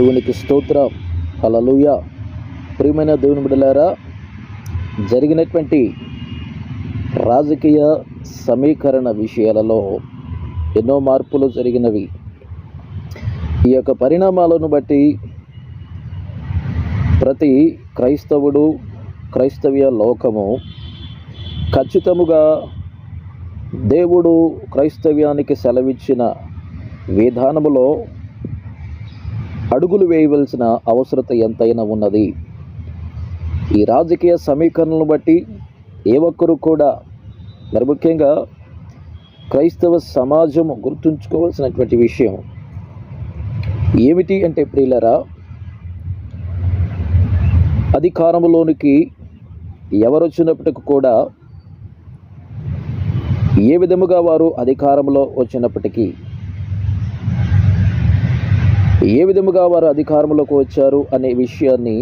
దేవునికి స్తోత్రం. అలలుయ ప్రియమైన దేవుని బిడలారా జరిగినటువంటి రాజకీయ సమీకరణ విషయాలలో ఎన్నో మార్పులు జరిగినవి. ఈ యొక్క పరిణామాలను బట్టి ప్రతి క్రైస్తవుడు క్రైస్తవ్య లోకము ఖచ్చితముగా దేవుడు క్రైస్తవ్యానికి సెలవిచ్చిన విధానములో అడుగులు వేయవలసిన అవసరత ఎంతైనా ఉన్నది. ఈ రాజకీయ సమీకరణలను బట్టి ఏ ఒక్కరు కూడా మరి ముఖ్యంగా క్రైస్తవ సమాజం గుర్తుంచుకోవాల్సినటువంటి విషయం ఏమిటి అంటే ప్రియులరా అధికారంలోనికి ఎవరు వచ్చినప్పటికి కూడా ఏ విధముగా వారు అధికారంలో వచ్చినప్పటికీ ఏ విధముగా వారు అధికారంలోకి వచ్చారు అనే విషయాన్ని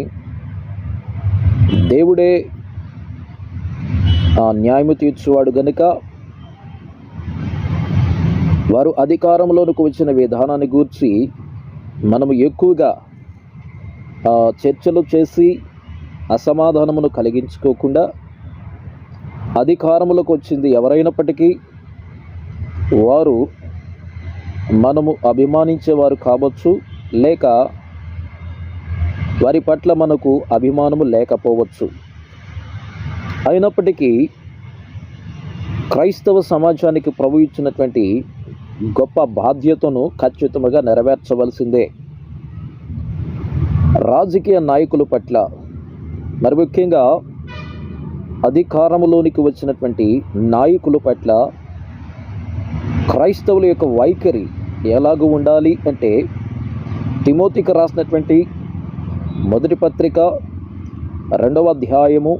దేవుడే న్యాయము తీర్చువాడు గనుక వారు అధికారంలోనికి వచ్చిన విధానాన్ని గూర్చి మనము ఎక్కువగా చర్చలు చేసి అసమాధానమును కలిగించుకోకుండా అధికారములకు వచ్చింది ఎవరైనప్పటికీ వారు మనము అభిమానించేవారు కావచ్చు లేక వారి పట్ల మనకు అభిమానము లేకపోవచ్చు. అయినప్పటికీ క్రైస్తవ సమాజానికి ప్రభు ఇచ్చినటువంటి గొప్ప బాధ్యతను ఖచ్చితంగా నెరవేర్చవలసిందే. రాజకీయ నాయకుల పట్ల మరి ముఖ్యంగా అధికారంలోనికి వచ్చినటువంటి నాయకుల పట్ల క్రైస్తవుల యొక్క వైఖరి ఎలాగూ ఉండాలి అంటే తిమోతికి రాసినటువంటి మొదటి పత్రిక రెండవ అధ్యాయము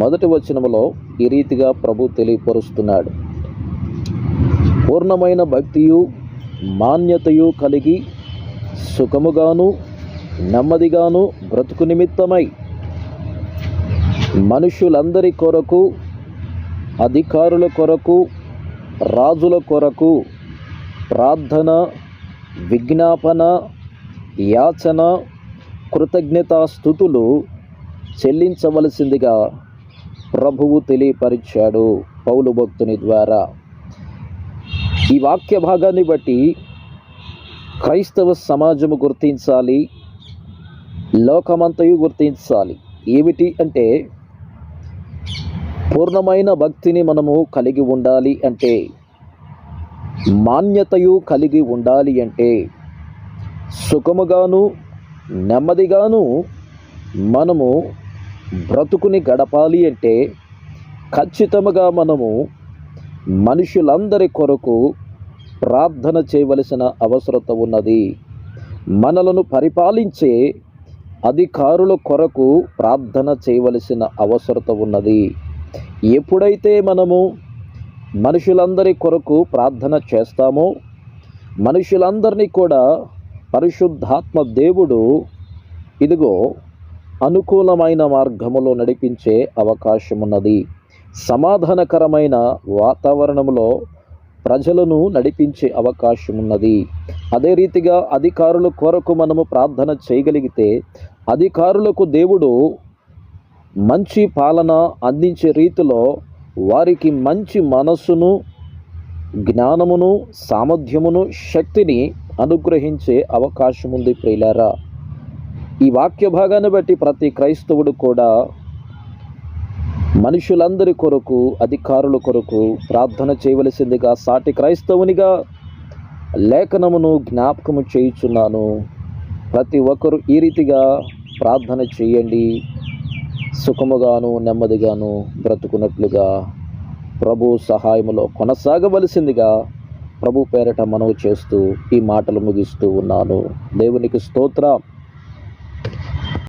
మొదటి వచనములో ఈ రీతిగా ప్రభు తెలియపరుస్తున్నాడు. పూర్ణమైన భక్తియు మాన్యతయు కలిగి సుఖముగాను నెమ్మదిగాను బ్రతుకు నిమిత్తమై మనుషులందరి కొరకు అధికారుల కొరకు రాజుల కొరకు ప్రార్థన విజ్ఞాపన యాచన కృతజ్ఞతాస్థుతులు చెల్లించవలసిందిగా ప్రభువు తెలియపరిచాడు పౌలు భక్తుని ద్వారా. ఈ వాక్య భాగాన్ని బట్టి క్రైస్తవ సమాజము గుర్తించాలి లోకమంతయు గుర్తించాలి. ఏమిటి అంటే పూర్ణమైన భక్తిని మనము కలిగి ఉండాలి అంటే మాన్యతయు కలిగి ఉండాలి అంటే సుఖముగాను నెమ్మదిగాను మనము బ్రతుకుని గడపాలి అంటే ఖచ్చితముగా మనము మనుషులందరి కొరకు ప్రార్థన చేయవలసిన అవసరత ఉన్నది. మనలను పరిపాలించే అధికారుల కొరకు ప్రార్థన చేయవలసిన అవసరత ఉన్నది. ఎప్పుడైతే మనము మనుషులందరి కొరకు ప్రార్థన చేస్తామో మనుషులందరినీ కూడా పరిశుద్ధాత్మ దేవుడు ఇదిగో అనుకూలమైన మార్గములో నడిపించే అవకాశం ఉన్నది సమాధానకరమైన వాతావరణంలో ప్రజలను నడిపించే అవకాశం ఉన్నది అదే రీతిగా అధికారుల కొరకు మనము ప్రార్థన చేయగలిగితే అధికారులకు దేవుడు మంచి పాలన అందించే రీతిలో వారికి మంచి మనస్సును జ్ఞానమును సామర్థ్యమును శక్తిని అనుగ్రహించే అవకాశం ఉంది ప్రియులారా. ఈ వాక్య భాగాన్ని బట్టి ప్రతి క్రైస్తవుడు కూడా మనుషులందరి కొరకు అధికారుల కొరకు ప్రార్థన చేయవలసిందిగా సాటి క్రైస్తవునిగా లేఖనమును జ్ఞాపకము చేయుచున్నాను. ప్రతి ఒక్కరు ఈ రీతిగా ప్రార్థన చేయండి. సుఖముగాను నెమ్మదిగాను బ్రతుకున్నట్లుగా ప్రభు సహాయములో కొనసాగవలసిందిగా ప్రభు పేరట మనవి చేస్తూ ఈ మాటలు ముగిస్తూ ఉన్నాను. దేవునికి స్తోత్రం.